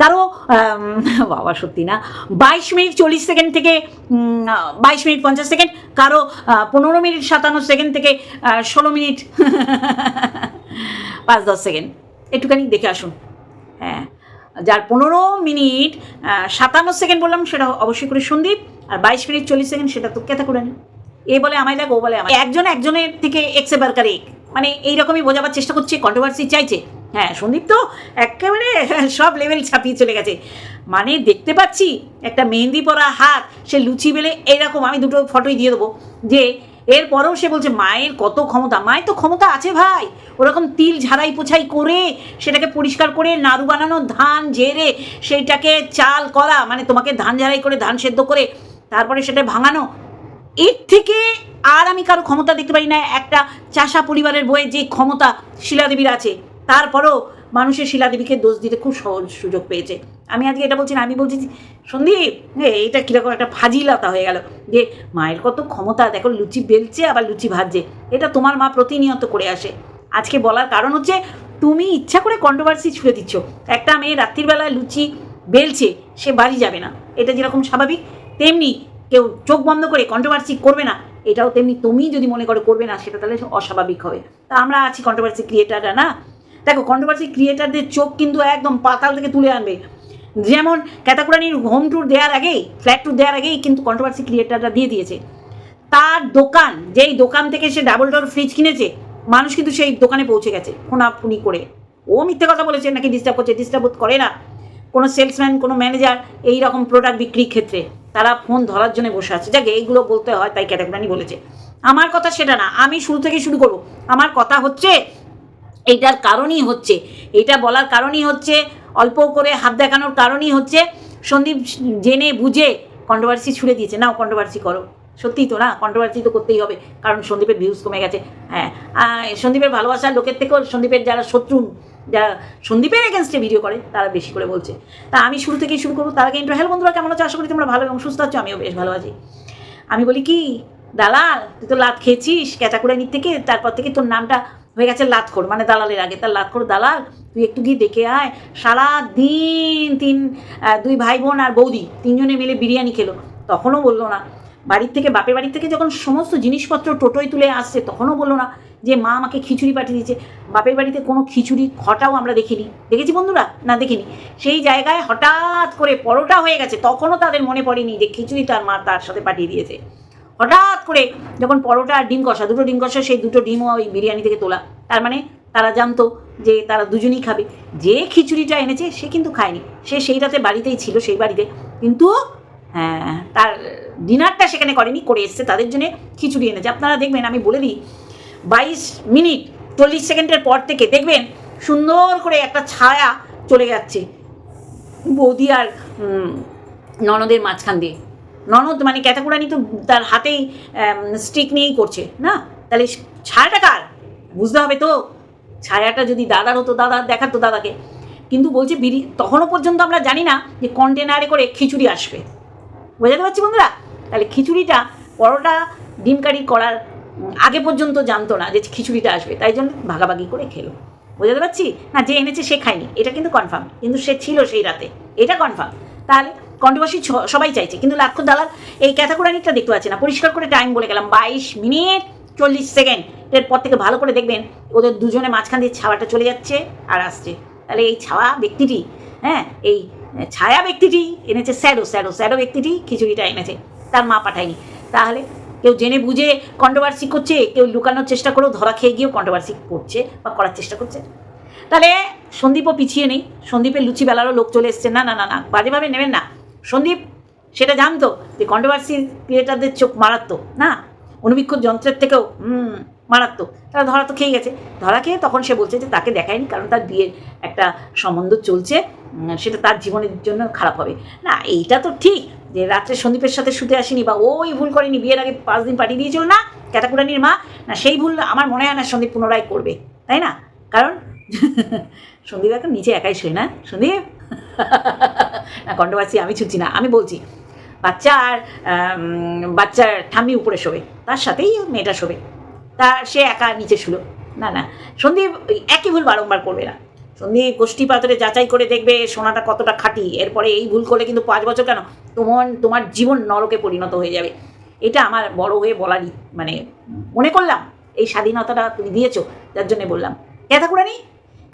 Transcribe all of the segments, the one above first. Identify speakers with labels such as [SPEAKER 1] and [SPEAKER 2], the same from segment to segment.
[SPEAKER 1] কারও বাবা, সত্যি না, বাইশ মিনিট চল্লিশ সেকেন্ড থেকে বাইশ মিনিট পঞ্চাশ সেকেন্ড, কারও পনেরো মিনিট সাতান্ন সেকেন্ড থেকে ষোলো মিনিট, পাঁচ, দশ সেকেন্ড। একটুখানি দেখে আসুন। হ্যাঁ যার পনেরো মিনিট সাতান্ন সেকেন্ড বললাম, সেটা অবশ্যই করে সন্দীপ, আর বাইশ মিনিট চল্লিশ সেকেন্ড সেটা তো কেতা করে নেন এ বলে আমায় দেখ ও বলে আমায়। একজন একজনের থেকে এক্সে বারকার এক। মানে এইরকমই বোঝাবার চেষ্টা করছে কন্ট্রোভার্সি চাইছে। হ্যাঁ সন্দীপ তো একেবারে সব লেভেল ছাপিয়ে চলে গেছে। মানে দেখতে পাচ্ছি একটা মেহেন্দি পরা হাত, সে লুচি বেলে এরকম, আমি দুটো ফটোই দিয়ে দেবো। যে এরপরেও সে বলছে, মায়ের কত ক্ষমতা, মায়ের তো ক্ষমতা আছে ভাই। ওরকম তিল ঝাড়াই পোছাই করে, সেটাকে পরিষ্কার করে, নাড়ু বানানো ধান ঝেড়ে সেইটাকে চাল করা মানে তোমাকে ধান ঝাড়াই করে, ধান সেদ্ধ করে, তারপরে সেটা ভাঙানো। এর থেকে আর আমি কারও ক্ষমতা দেখতে পারি না। একটা চাষা পরিবারের বইয়ের যে ক্ষমতা শিলাদেবীর আছে তারপরেও মানুষের শিলাদেবীকে দোষ দিতে খুব সহজ সুযোগ পেয়েছে। আমি আজকে এটা বলছি না, আমি বলছি সন্দীপ এটা কীরকম একটা ফাজিলতা হয়ে গেল যে, মায়ের কত ক্ষমতা, দেখো লুচি বেলছে, আবার লুচি ভাজছে। এটা তোমার মা প্রতিনিয়ত করে আসে। আজকে বলার কারণ হচ্ছে, তুমি ইচ্ছা করে কন্ট্রোভার্সি ছুড়ে দিচ্ছ। একটা মেয়ে রাত্রিবেলায় লুচি বেলছে, সে বাড়ি যাবে না। এটা যেরকম স্বাভাবিক, তেমনি কেউ চোখ বন্ধ করে কন্ট্রোভার্সি করবে না। এটাও তেমনি তুমি যদি মনে করো করবে না, সেটা তাহলে অস্বাভাবিক হবে। তা আমরা আছি কন্ট্রোভার্সি ক্রিয়েটাররা না? দেখো কন্ট্রোভার্সি ক্রিয়েটারদের চোখ কিন্তু একদম পাতাল থেকে তুলে আনবে। যেমন ক্যাতাকুরানির হোম ট্যুর দেওয়ার আগেই ফ্ল্যাট ট্যুর দেওয়ার আগেই কিন্তু কন্ট্রোভার্সি ক্রিয়েটাররা দিয়ে দিয়েছে। তার দোকান, যেই দোকান থেকে সে ডাবল ডোর ফ্রিজ কিনেছে, মানুষ কিন্তু সেই দোকানে পৌঁছে গেছে ফোনাফুনি করে। ও মিথ্যে কথা বলেছে, নাকি ডিস্টার্ব করছে? ডিস্টার্ব করে না। কোনো সেলসম্যান কোনো ম্যানেজার এই রকম প্রোডাক্ট বিক্রির ক্ষেত্রে তারা ফোন ধরার জন্য বসে আছে। যাকে, এইগুলো বলতে হয়, তাই ক্যাটাগরানি বলেছে। আমার কথা সেটা না, আমি শুরু থেকে শুরু করব। আমার কথা হচ্ছে এইটার কারণই হচ্ছে এটা বলার কারণই হচ্ছে, অল্প করে হাত দেখানোর কারণই হচ্ছে, সন্দীপ জেনে বুঝে কন্ট্রোভার্সি ছুড়ে দিয়েছে। নাও কন্ট্রোভার্সি করো। সত্যিই তো না? কন্ট্রোভার্সি তো করতেই হবে, কারণ সন্দীপের ভিউজ কমে গেছে। হ্যাঁ সন্দীপের ভালোবাসার লোকের থেকেও সন্দীপের যারা শত্রু, যারা সন্দীপের এগেনস্টে ভিডিও করে, তারা বেশি করে বলছে। তা আমি শুরু থেকেই শুরু করব, তার আগে ইন্টার হ্যালো বন্ধুরা, কেমন আছো? আশা করি তোমরা ভালো এবং সুস্থ আছো, আমিও বেশ ভালো আছি। আমি বলি কি দালাল, তুই তো লাত খেয়েছিস ক্যাটাকুরানির থেকে তারপর থেকে তোর নামটা হয়ে গেছে লাতখোর মানে দালালের আগে। তার লাতখোর দালাল, তুই একটু গিয়ে দেখে আয়। সারা দিন তিন দুই ভাই বোন আর বৌদি তিনজনে মিলে বিরিয়ানি খেলো। তখনও বলল না। বাড়ির থেকে, বাপের বাড়ির থেকে যখন সমস্ত জিনিসপত্র টোটোয় তুলে আসছে, তখনও বলল না যে, মা আমাকে খিচুড়ি পাঠিয়ে দিয়েছে। বাপের বাড়িতে কোনো খিচুড়ি খটাও আমরা দেখিনি। দেখেছি বন্ধুরা? না, দেখিনি। সেই জায়গায় হঠাৎ করে পরোটা হয়ে গেছে। তখনও তাদের মনে পড়েনি যে, খিচুড়ি তার মা তার সাথে পাঠিয়ে দিয়েছে। হঠাৎ করে যখন পরোটা আর ডিম কষা, দুটো ডিম কষা, সেই দুটো ডিমও ওই বিরিয়ানি থেকে তোলা। তার মানে তারা জানতো যে তারা দুজনেই খাবে। যে খিচুড়িটা এনেছে, সে কিন্তু খায়নি। সে সেই রাতে বাড়িতেই ছিল, সেই বাড়িতে। কিন্তু হ্যাঁ তার ডিনারটা সেখানে করেনি, করে এসছে, তাদের জন্য খিচুড়ি এনেছে। আপনারা দেখবেন, আমি বলে দিই, বাইশ মিনিট, চল্লিশ সেকেন্ডের পর থেকে দেখবেন, সুন্দর করে একটা ছায়া চলে যাচ্ছে। বৌদি আর ননদের মাঝখান দিয়ে। ননদ মানে ক্যাটাকুরানি তো তার হাতেই স্টিক নিয়েই করছে, না? তাহলে ছায়াটা কার? বুঝতে হবে তো। ছায়াটা যদি দাদার হতো, দাদা দেখাতো দাদাকে। কিন্তু বলছে বিড়ি, তখনও পর্যন্ত আমরা জানি না যে কন্টেনারে করে খিচুড়ি আসবে। বোঝাতে পারছি বন্ধুরা? তাহলে খিচুড়িটা, পরোটা, ডিম কারি করার আগে পর্যন্ত জানতো না যে খিচুড়িটা আসবে। তাই জন্য ভাগাভাগি করে খেলো। বোঝাতে পারছি? না, যে এনেছে সে খায়নি। এটা কিন্তু কনফার্ম কিন্তু সে ছিল সেই রাতে। এটা কনফার্ম তাহলে কন্ট্রোভার্সি সবাই চাইছে। কিন্তু লাক্ষর দালাল এই ক্যাটাগোরানিটা দেখতে পাচ্ছে না। পরিষ্কার করে টাইম বলে গেলাম। বাইশ মিনিট চল্লিশ সেকেন্ড এর পর থেকে ভালো করে দেখবেন ওদের দুজনে মাঝখান দিয়ে ছাওয়াটা চলে যাচ্ছে আর আসছে। তাহলে এই ছাওয়া ব্যক্তিটি হ্যাঁ এই ছায়া ব্যক্তিটি এনেছে স্যাডো স্যাডো স্যাডো ব্যক্তিটি খিচুড়িটা এনেছে তার মা পাঠায়নি। তাহলে কেউ জেনে বুঝে কন্ট্রোভার্সি করছে, কেউ লুকানোর চেষ্টা করেও ধরা খেয়ে গিয়েও কন্ট্রোভার্সি করছে বা করার চেষ্টা করছে। তাহলে সন্দীপও পিছিয়ে নেই। সন্দীপের লুচি বেলারও লোক চলে এসছে। না না না না, বাজেভাবে নেবেন না। সন্দীপ, সেটা জানতো যে কন্ট্রোভার্সি ক্রিয়েটারদের চোখ মারাত্মক, না? অনুবীক্ষণ যন্ত্রের থেকেও মারাত্মক। তারা ধরা তো খেয়ে গেছে। ধরা খেয়ে তখন সে বলছে যে তাকে দেখায়নি, কারণ তার বিয়ের একটা সম্বন্ধ চলছে সেটা তার জীবনের জন্য খারাপ হবে। না, এইটা তো ঠিক যে রাত্রে সন্দীপের সাথে শুতে আসেনি বা ওই ভুল করেনি, বিয়ের আগে পাঁচ দিন পাঠিয়ে দিয়েছিল, না? ক্যাটাকুরানির মা, না, সেই ভুল আমার মনে হয় না সন্দীপ পুনরায় করবে, তাই না? কারণ সন্দীপ এখন নিচে একাই শোয় না? সন্দীপ? কন্ট্রোভার্সি আমি ছুটছি না, আমি বলছি, বাচ্চার বাচ্চার ঠাম্মি উপরে শোবে, তার সাথেই মেয়েটা শোবে, তা সে একা নিচে শুলো, না না, সন্দীপ একই ভুল বারংবার করবে না, সন্দীপ গোষ্ঠী পাথরে যাচাই করে দেখবে সোনাটা কতটা খাঁটি, এরপরে এই ভুল করলে কিন্তু পাঁচ বছর কেন, তোমার তোমার জীবন নরকে পরিণত হয়ে যাবে, এটা আমার বড় হয়ে বলারই মানে মনে করলাম, এই স্বাধীনতাটা তুমি দিয়েছ, যার জন্য বললাম, ক্যাথাকুরানি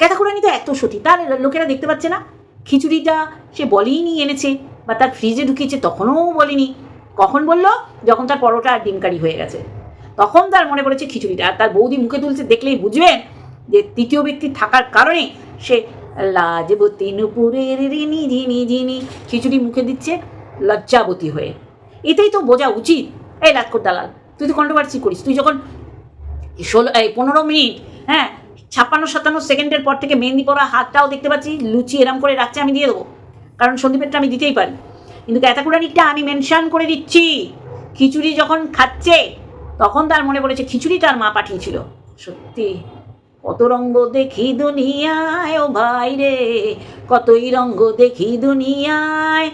[SPEAKER 1] ক্যাথাকুরানি তো এত সতী, তার লোকেরা দেখতে পাচ্ছে না খিচুড়িটা সে বলেই নি এনেছে বা তার ফ্রিজে ঢুকিয়েছে তখনও বলিনি। কখন বলল? যখন তার পরোটা আর ডিমকারি হয়ে গেছে। তখন তার মনে পড়েছে খিচুড়িটা। আর তার বৌদি মুখে তুলছে, দেখলেই বুঝবেন যে তৃতীয় ব্যক্তি থাকার কারণে সে লাজবতী নুপুরের রিনি ঝিনি ঝিনি খিচুড়ি মুখে দিচ্ছে লজ্জাবতী হয়ে। এটাই তো বোঝা উচিত। এই রাজকোট দালাল, তুই তো কন্ট্রোভার্সি করিস। তুই যখন ষোলো, এই পনেরো মিনিট হ্যাঁ ছাপ্পান্ন সাতান্ন সেকেন্ডের পর থেকে মেহেন্দি পরা হাতটাও দেখতে পাচ্ছি, লুচি এরম করে রাখছে, আমি দিয়ে দেবো। কারণ সন্দীপেরটা আমি দিতেই পারি। কিন্তু ক্যাতাকুরানিটা আমি মেনশন করে দিচ্ছি। খিচুড়ি যখন খাচ্ছে, তখন তার মনে পড়েছে খিচুড়ি তার মা পাঠিয়েছিল। সত্যি, কত রঙ্গ দেখি দুনিয়ায়, ও ভাই রে, কতই রঙ্গ দেখি দুনিয়ায়।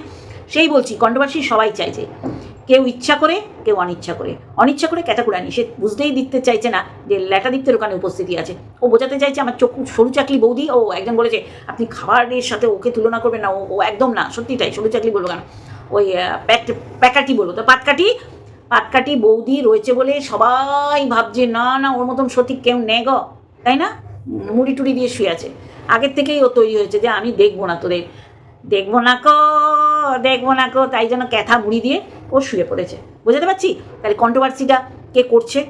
[SPEAKER 1] সেই বলছি, কন্ট্রোভার্সি সবাই চাইছে। কেউ ইচ্ছা করে, কেউ অনিচ্ছা করে। অনিচ্ছা করে ক্যাটাকুরানি সে বুঝতেই দিতে চাইছে না যে ল্যাটাদিত্যের ওখানে উপস্থিতি আছে। ও বোঝাতে চাইছে আমার চোখ সরু চাকলি বৌদি। ও একজন বলেছে, আপনি খাবারের সাথে ওকে তুলনা করবেন না। ও একদম না, সত্যি তাই, সরু চাকলি বলব কেন? ওই প্যাট, প্যাকাটি বলব। তো পাটকাটি পাটকাটি বৌদি রয়েছে বলে সবাই ভাবছে, না না, ওর মতন সত্যি কেউ নেই গো। তাই না? মুড়ি টুড়ি দিয়ে শুয়ে আছে। আগের থেকেই ও তৈরি হয়েছে যে, আমি দেখব না তোদের। দেখব না কো, দেখব না কো। তাই জন্য ক্যাথা মুড়ি দিয়ে ও শুয়ে পড়েছে। বুঝতে পারছি? তাহলে কন্ট্রোভার্সিটা কে করছে?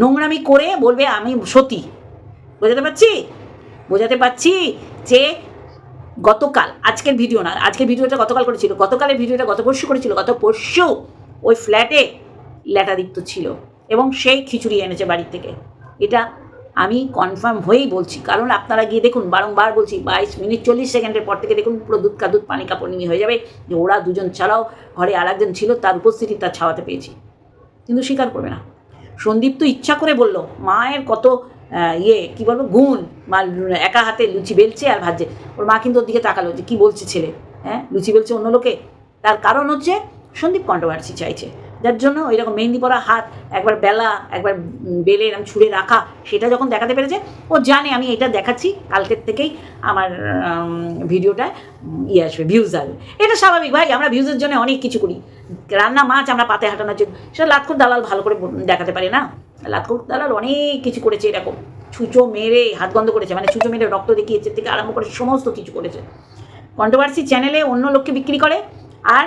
[SPEAKER 1] নোংরামি করে বলবে, আমি সতী। বোঝাতে পারছি? বোঝাতে পারছি যে গতকাল, আজকের ভিডিও না, আজকের ভিডিওটা গতকাল করেছিল। গতকালের ভিডিওটা গত পরশু করেছিল, গত পরশু ওই ফ্ল্যাটে ল্যাটাদিত্য ছিল এবং সেই খিচুড়ি এনেছে বাড়ির থেকে। এটা আমি কনফার্ম হয়েই বলছি। কারণ আপনারা গিয়ে দেখুন, বারংবার বলছি, বাইশ মিনিট চল্লিশ সেকেন্ডের পর থেকে দেখুন, পুরো দুধ কাদুধ পানি কাপড় নিয়ে হয়ে যাবে। যে ওরা দুজন ছাড়াও ঘরে আর একজন ছিল, তার উপস্থিতি তার ছাওয়াতে পেয়েছি। কিন্তু স্বীকার করবে না। সন্দীপ তো ইচ্ছা করে বলল, মায়ের কত ইয়ে কি বলব, গুণ। মা, একা হাতে লুচি বেলছে আর ভাজছে। ওর মা কিন্তু ওর দিকে তাকালো, যে কী বলছে ছেলে? হ্যাঁ লুচি বেলছে অন্য লোকে। তার কারণ হচ্ছে, সন্দীপ কন্ট্রোভার্সি চাইছে। যার জন্য ওই রকম মেহেন্দি পরা হাত একবার বেলা একবার বেলে এরকম ছুঁড়ে রাখা সেটা যখন দেখাতে পেরেছে ও জানে আমি এটা দেখাচ্ছি কালকের থেকেই আমার উম, ভিডিওটায় ইয়ে আসবে ভিউজ আসবে। এটা স্বাভাবিক ভাই আমরা ভিউজের জন্য অনেক কিছু করি। রান্না মাছ আমরা পাতে হাঁটানোর জন্য সেটা লাটকুর দালাল ভালো করে দেখাতে পারে না? লাটকুর দালাল অনেক কিছু করেছে এরকম। ছুঁচো মেরে হাত গন্ধ করেছে মানে ছুঁচো মেরে রক্ত দেখিয়েছে থেকে আরম্ভ করে সমস্ত কিছু করেছে। কন্ট্রোভার্সি চ্যানেলে অন্য লোককে বিক্রি করে আর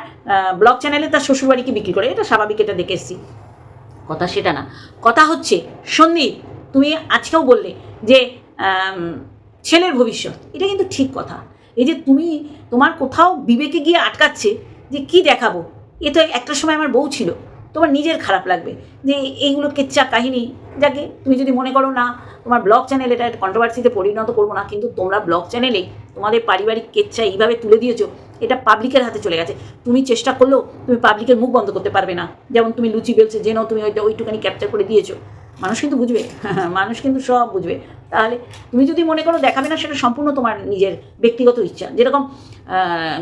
[SPEAKER 1] ব্লগ চ্যানেলে তার শ্বশুরবাড়িকে বিক্রি করে, এটা স্বাভাবিক, এটা দেখে এসছি। কথা সেটা না। কথা হচ্ছে, সন্দীপ, তুমি আজকেও বললে যে ছেলের ভবিষ্যৎ, এটা কিন্তু ঠিক কথা। এই যে তুমি তোমার কোথাও বিবেকে গিয়ে আটকাচ্ছে যে কি দেখাবো, এ তো একটা সময় আমার বউ ছিল, তোমার নিজের খারাপ লাগবে। যে এইগুলো কেচ্চা কাহিনী, যাকে তুমি যদি মনে করো না, তোমার ব্লগ চ্যানেল এটা কন্ট্রোভার্সিতে পরিণত করব না, কিন্তু তোমরা ব্লগ চ্যানেলে তোমাদের পারিবারিক কেচ্ছা এইভাবে তুলে দিয়েছ এটা পাবলিকের হাতে চলে গেছে। তুমি চেষ্টা করলেও তুমি পাবলিকের মুখ বন্ধ করতে পারবে না। যেমন তুমি লুচি বেলছে যেন তুমি ওইটা ওইটুখানি ক্যাপচার করে দিয়েছ। মানুষ কিন্তু বুঝবে। মানুষ কিন্তু সব বুঝবে। তাহলে তুমি যদি মনে করো দেখাবে না, সেটা সম্পূর্ণ তোমার নিজের ব্যক্তিগত ইচ্ছা। যেরকম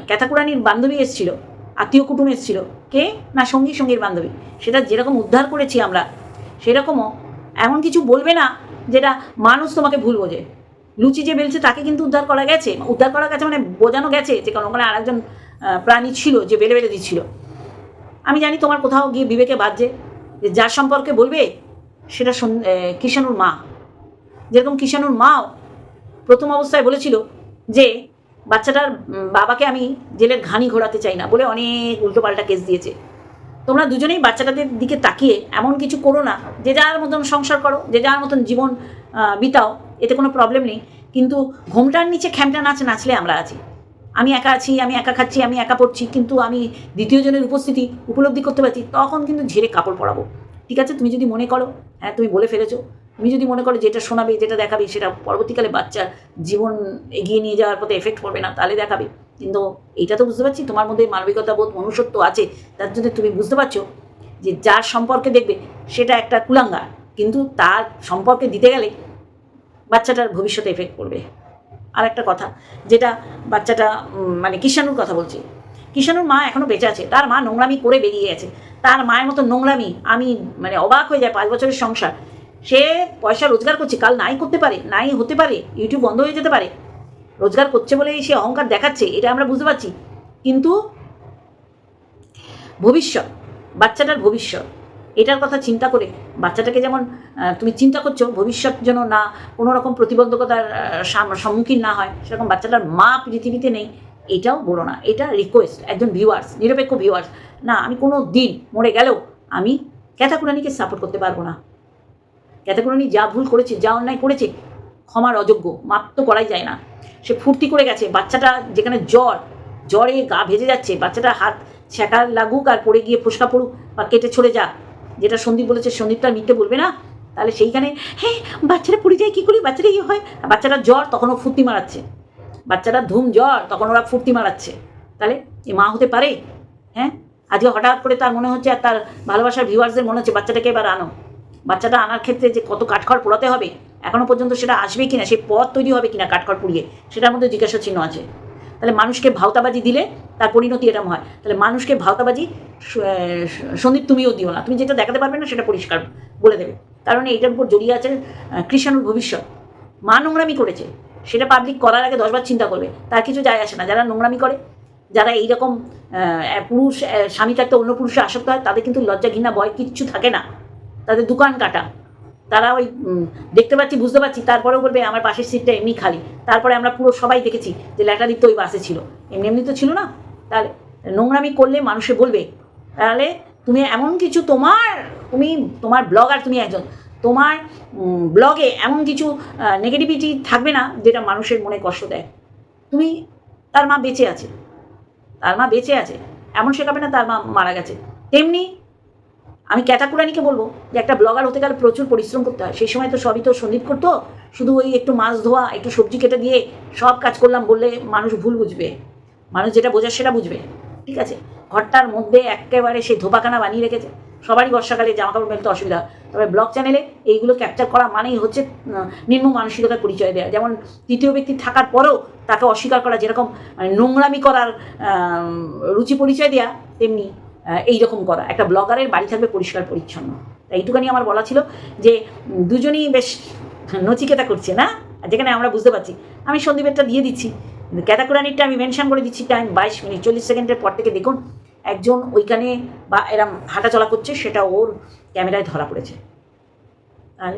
[SPEAKER 1] ক্যাথাকুরানির বান্ধবী এসেছিল, আত্মীয় কুটুম এসেছিল। কে? না, সঙ্গী সঙ্গীর বান্ধবী। সেটা যেরকম উদ্ধার করেছি আমরা, সেরকমও এমন কিছু বলবে না যেটা মানুষ তোমাকে ভুল বোঝে। লুচি যে বেলছে তাকে কিন্তু উদ্ধার করা গেছে। উদ্ধার করা গেছে মানে বোঝানো গেছে যে কারণ ওখানে আরেকজন প্রাণী ছিল যে বেলে বেলে দিচ্ছিল। আমি জানি তোমার কোথাও গিয়ে বিবেকে বাজছে যে যার সম্পর্কে বলবে সেটা কিষাণুর মা। যেরকম কিষাণুর মাও প্রথম অবস্থায় বলেছিল যে বাচ্চাটার বাবাকে আমি জেলের ঘানি ঘোরাতে চাই না বলে অনেক উল্টোপাল্টা কেস দিয়েছে। তোমরা দুজনেই বাচ্চাটাদের দিকে তাকিয়ে এমন কিছু করো না, যে যার মতন সংসার করো, যে যার মতন জীবন বিতাও। এতে কোনো প্রবলেম নেই। কিন্তু ঘোমটার নিচে খ্যামটা নাচ নাচলে আমরা আছি। আমি একা আছি, আমি একা খাচ্ছি, আমি একা পড়ছি, কিন্তু আমি দ্বিতীয় জনের উপস্থিতি উপলব্ধি করতে পারছি, তখন কিন্তু ঝেড়ে কাপড় পরাবো। ঠিক আছে? তুমি যদি মনে করো হ্যাঁ তুমি বলে ফেলেছো। তুমি যদি মনে করো যেটা শোনাবে, যেটা দেখাবে, সেটা পরবর্তীকালে বাচ্চার জীবন এগিয়ে নিয়ে যাওয়ার পথে এফেক্ট পড়বে না, তাহলে দেখাবে। কিন্তু এইটা তো বুঝতে পারছি, তোমার মধ্যে মানবিকতা বোধ মনুষ্যত্ব আছে। তার জন্য তুমি বুঝতে পারছ যে যার সম্পর্কে দেখবে, সেটা একটা কুলাঙ্গার। কিন্তু তার সম্পর্কে দিতে গেলে বাচ্চাটার ভবিষ্যতে এফেক্ট পড়বে। আর একটা কথা, যেটা বাচ্চাটা মানে কিষাণুর কথা বলছি। কিষাণুর মা এখনও বেঁচে আছে, তার মা নোংরামি করে বেরিয়ে গেছে। তার মায়ের মতো নোংরামি, আমি মানে অবাক হয়ে যায় পাঁচ বছরের সংসার। সে পয়সা রোজগার করছে, কাল নাই করতে পারে, নাই হতে পারে ইউটিউব বন্ধ হয়ে যেতে পারে। রোজগার করছে বলেই সে অহংকার দেখাচ্ছে, এটা আমরা বুঝতে পারছি। কিন্তু ভবিষ্যৎ, বাচ্চাটার ভবিষ্যৎ এটার কথা চিন্তা করে বাচ্চাটাকে যেমন তুমি চিন্তা করছ ভবিষ্যৎ যেন না কোনো রকম প্রতিবন্ধকতার সম্মুখীন না হয়, সেরকম বাচ্চাটার মা পৃথিবীতে নেই, এটাও বলো না। এটা রিকোয়েস্ট একজন ভিউয়ার্স নিরপেক্ষ ভিউয়ার্স না, আমি কোনো দিন মরে গেলেও আমি ক্যাথাকুরানিকে সাপোর্ট করতে পারব না। ক্যাথাকুরানি যা ভুল করেছে, যা অন্যায় করেছে, ক্ষমার অযোগ্য, মাপ তো করাই যায় না। সে ফুর্তি করে গেছে, বাচ্চাটা যেখানে জ্বর, জ্বরে গা ভেজে যাচ্ছে বাচ্চাটা হাত ছ্যাঁকা লাগুক আর পড়ে গিয়ে ফুসকা পড়ুক বা কেটে ছড়ে যাক যেটা সন্দীপ বলেছে সন্দীপ সন্দীপটা মিথ্যে বলবে না। তাহলে সেইখানে হ্যাঁ বাচ্চারা পড়ে যায়, কী করি? বাচ্চারা ইয়ে হয়, আর বাচ্চাটা জ্বর তখনও ফুর্তি মারাচ্ছে। বাচ্চাটা ধুম জ্বর, তখন ওরা ফুর্তি মারাচ্ছে। তাহলে এ মা হতে পারে হ্যাঁ? আজকে হঠাৎ করে তার মনে হচ্ছে, আর তার ভালোবাসার ভিউয়ার্সদের মনে হচ্ছে, বাচ্চাটাকে এবার আনো। বাচ্চাটা আনার ক্ষেত্রে যে কত কাঠখড় পোড়াতে হবে, এখনও পর্যন্ত সেটা আসবে কিনা সেই পথ তৈরি হবে কিনা কাঠখড় পুড়িয়ে, সেটার মধ্যে জিজ্ঞাসা চিহ্ন আছে। তাহলে মানুষকে ভাওতাবাজি দিলে তার পরিণতি এরম হয়। তাহলে মানুষকে ভাওতাবাজি সন্দীপ তুমিও দিও না। তুমি যেটা দেখাতে পারবে না সেটা পরিষ্কার বলে দেবে। কারণ এইটার উপর জড়িয়ে আছে কৃষাণুর ভবিষ্যৎ। মা নোংরামি করেছে, সেটা পাবলিক করার আগে দশবার চিন্তা করবে। তার কিছু যায় আসে না। যারা নোংরামি করে, যারা এইরকম পুরুষ স্বামী থাকতে অন্য পুরুষে আসক্ত হয়, তাদের কিন্তু লজ্জা ঘৃণা ভয় কিচ্ছু থাকে না। তাদের দোকান কাটা। তারা ওই দেখতে পাচ্ছি, বুঝতে পারছি, তারপরেও বলবে, আমার পাশের সিটটা এমনি খালি। তারপরে আমরা পুরো সবাই দেখেছি যে ল্যাটারির তো ওই বাসে ছিল। এমনি এমনি তো ছিল না। তাহলে নোংরামি করলে মানুষে বলবে, তাহলে তুমি এমন কিছু তোমার, তুমি তোমার ব্লগার, তুমি একজন। তোমার ব্লগে এমন কিছু নেগেটিভিটি থাকবে না যেটা মানুষের মনে কষ্ট দেয়। তুমি তার মা বেঁচে আছে। তার মা বেঁচে আছে। এমন শেখাবে না তার মা মারা গেছে। তেমনি আমি ক্যাটাকুরানিকে বলব যে একটা ব্লগার হতে গেলে প্রচুর পরিশ্রম করতে হয়। সেই সময় তো সবই তো সন্দীপ করতো। শুধু ওই একটু মাছ ধোয়া, একটু সবজি কেটে দিয়ে সব কাজ করলাম বললে মানুষ ভুল বুঝবে। মানুষ যেটা বোঝার সেটা বুঝবে। ঠিক আছে? ঘরটার মধ্যে একেবারে সেই ধোপাখানা বানিয়ে রেখেছে। সবারই বর্ষাকালে জামা কাপড় মেলতে অসুবিধা। তবে ব্লগ চ্যানেলে এইগুলো ক্যাপচার করা মানেই হচ্ছে নিম্ন মানসিকতার পরিচয় দেওয়া যেমন তৃতীয় ব্যক্তি থাকার পরেও তাকে অস্বীকার করা, যেরকম মানে নোংরামি করার রুচি পরিচয় দেওয়া তেমনি আহ, এইরকম করা। একটা ব্লগারের বাড়ি থাকবে পরিষ্কার পরিচ্ছন্ন। তাই এইটুখানি আমার বলা ছিল যে দুজনেই বেশ নচিকেতা করছে না? যেখানে আমরা বুঝতে পারছি। আমি সন্দীপেরটা দিয়ে দিচ্ছি। ক্যাতাকুরানিরটা আমি মেনশন করে দিচ্ছি টাইম বাইশ মিনিট চল্লিশ সেকেন্ডের পর থেকে দেখুন একজন ওইখানে বা এরম হাঁটাচলা করছে সেটা ওর ক্যামেরায় ধরা পড়েছে। আর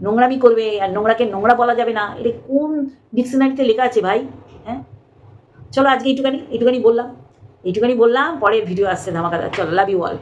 [SPEAKER 1] নোংরামি করবে আর নোংরাকে নোংরা বলা যাবে না। এটা কোন ডিকশনারিতে লেখা আছে ভাই? হ্যাঁ? চলো আজকে এইটুখানি এইটুখানি বললাম। এইটুখানি বললাম পরের ভিডিও আসছে ধামাকাদার। চলো লাভ ইউ অল